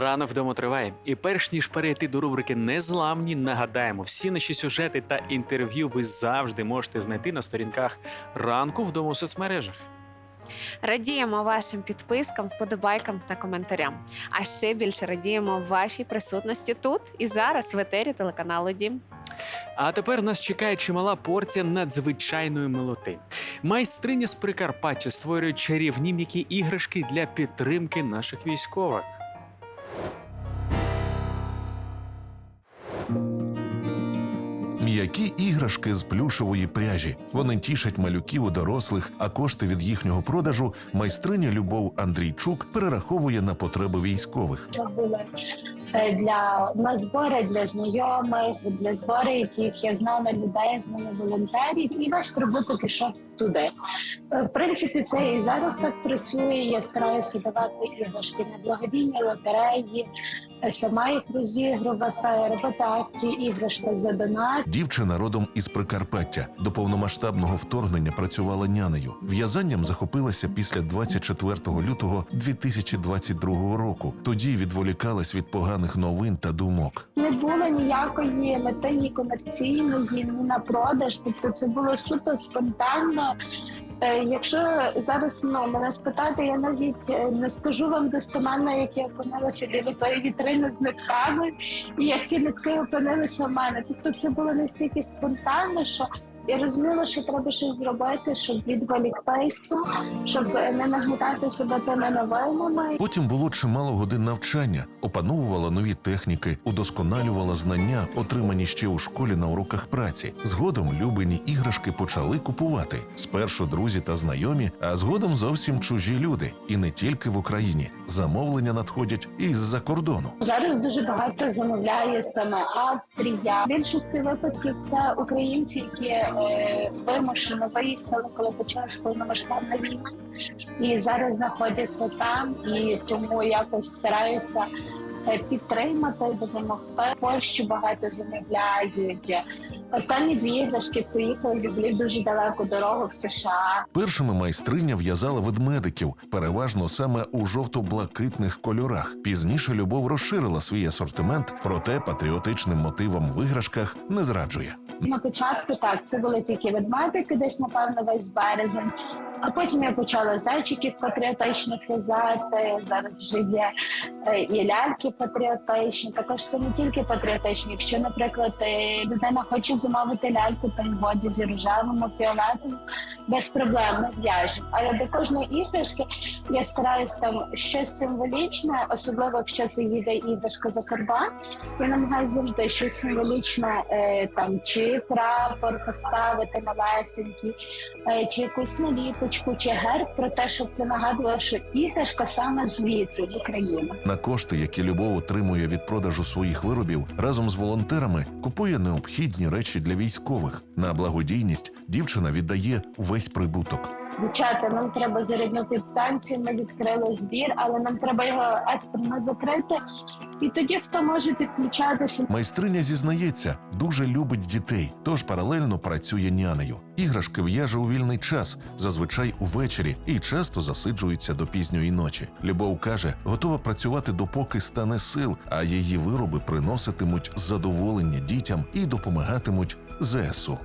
Ранок вдома триває. І перш ніж перейти до рубрики Незламні, нагадаємо, всі наші сюжети та інтерв'ю ви завжди можете знайти на сторінках ранку вдома у соцмережах. Радіємо вашим підпискам, вподобайкам та коментарям. А ще більше радіємо вашій присутності тут і зараз в етері телеканалу Дім. А тепер нас чекає чимала порція надзвичайної милоти. Майстриня з Прикарпаття створює чарівні м'які іграшки для підтримки наших військових. М'які іграшки з плюшової пряжі. Вони тішать малюків у дорослих, а кошти від їхнього продажу майстриня Любов Андрійчук перераховує на потреби військових. Це були е, для на збори для знайомих, для збори, яких я знала людей, знала волонтерів, і весь прибуток ішов туди. Е, В принципі, це і зараз так працює. Я стараюся давати іграшки на благодійні лотереї, е, сама їх розігрувати, робити акції, іграшка за донат. Дівчина родом із Прикарпаття до повномасштабного вторгнення працювала нянею. В'язанням захопилася після 24 лютого 2022 року. Тоді відволікалась від поганих новин та думок. Не було ніякої мети ні комерційної, ні на продаж. Тобто це було суто спонтанно. Е, Якщо зараз ну, мене спитати, я навіть е, не скажу вам достеменно, як я опинилася біля цієї вітрини з нитками, і як ті нитки опинилися в мене. Тобто це було настільки спонтанно, що я розуміла, що треба щось зробити, щоб відволіктися, щоб не нагнітати себе тими новинами. Потім було чимало годин навчання, опановувала нові техніки, удосконалювала знання, отримані ще у школі на уроках праці. Згодом любені іграшки почали купувати. Спершу друзі та знайомі, а згодом зовсім чужі люди. І не тільки в Україні. Замовлення надходять і з-за кордону. Зараз дуже багато замовляє саме Австрія. В більшості випадків це українці, які е, вимушено виїхали, коли почалась повномасштабна війна, і зараз знаходяться там, і тому якось стараються е, підтримати, допомогти. Польщу багато замовляють. Останні дві іграшки поїхали взагалі дуже далеку дорогу в США. Першими майстриня в'язала ведмедиків, переважно саме у жовто-блакитних кольорах. Пізніше любов розширила свій асортимент, проте патріотичним мотивам в іграшках не зраджує. На початку так це були тільки ведмедики, десь напевно весь березень. А потім я почала зайчиків патріотичних в'язати. Зараз вже є е, і ляльки патріотичні. Також це не тільки патріотичні. Якщо, наприклад, е, людина хоче замовити ляльку там в одязі рожевому, фіолетовому, без проблем ми в'яжемо. Але до кожної іграшки я стараюсь там щось символічне, особливо якщо це їде іграшка за кордон. Я намагаюся завжди щось символічне, е, там чи прапор поставити малесенький, чи якусь наліпочку, чи про те, щоб це нагадувало, що іграшка саме звідси з України. На кошти, які любов отримує від продажу своїх виробів, разом з волонтерами купує необхідні речі для військових. На благодійність дівчина віддає весь прибуток. Дівчата, нам треба зарядну підстанцію. Ми відкрили збір, але нам треба його екстрено закрити. І тоді хто може підключатися? Майстриня зізнається, дуже любить дітей, тож паралельно працює нянею. Іграшки в'яже у вільний час, зазвичай увечері, і часто засиджується до пізньої ночі. Любов каже, готова працювати допоки стане сил, а її вироби приноситимуть задоволення дітям і допомагатимуть ЗСУ.